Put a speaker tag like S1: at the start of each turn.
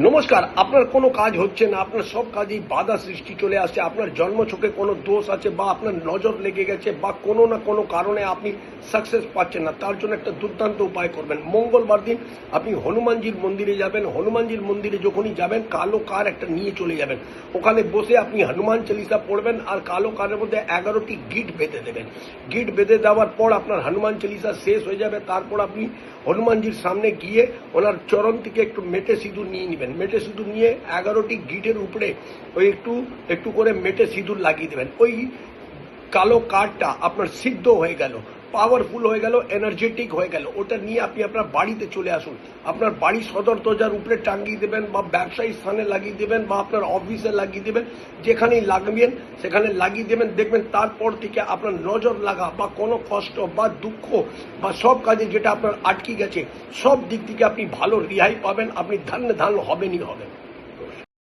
S1: নমস্কার, আপনার কোনো কাজ হচ্ছে না, আপনার সব কাজেই বাধা সৃষ্টি চলে আসছে, আপনার জন্মছকে কোনো দোষ আছে বা আপনার নজর লেগে গেছে বা কোনো না কোনো কারণে আপনি সাকসেস পাচ্ছেন না, তার জন্য একটা দুর্দান্ত উপায় করবেন। মঙ্গলবার দিন আপনি হনুমানজির মন্দিরে যাবেন, হনুমানজির মন্দিরে যখনই যাবেন, কালো কার একটা নিয়ে চলে যাবেন। ওখানে বসে আপনি হনুমান চালিসা পড়বেন আর কালো কারের মধ্যে এগারোটি গিট বেঁধে দেবেন। গিট বেঁধে দেওয়ার পর আপনার হনুমান চালিসা শেষ হয়ে যাবে, তারপর আপনি হনুমানজির সামনে গিয়ে ওনার চরণ থেকে একটু মেটে সিঁদুর নিয়ে নেবেন। মেটে সিঁদুর নিয়ে এগারোটি গিটের উপরে ওই একটু একটু করে মেটে সিঁদুর লাগিয়ে দেবেন। ওই কালো কাঠটা আপনার সিদ্ধ হয়ে গেল। পাওয়ারফুল হয়ে গেল এনার্জেটিক হয়ে গেল। ওটা নিয়ে আপনি আপনার বাড়িতে চলে আসুন। আপনার বাড়ির সদর দরজার উপরে টাঙ্গিয়ে দেবেন বা ব্যবসায়ী স্থানে লাগিয়ে দেবেন বা আপনার অফিসে লাগিয়ে দেবেন, যেখানেই লাগবেন, সেখানে লাগিয়ে দেবেন, দেখবেন তারপর থেকে আপনার নজর লাগা বা কোনো কষ্ট বা দুঃখ বা সব কাজে যেটা আপনার আটকে গেছে, সব দিক থেকে আপনি ভালো রেহাই পাবেন, আপনি ধান্য ধান্য হবেনই হবেন।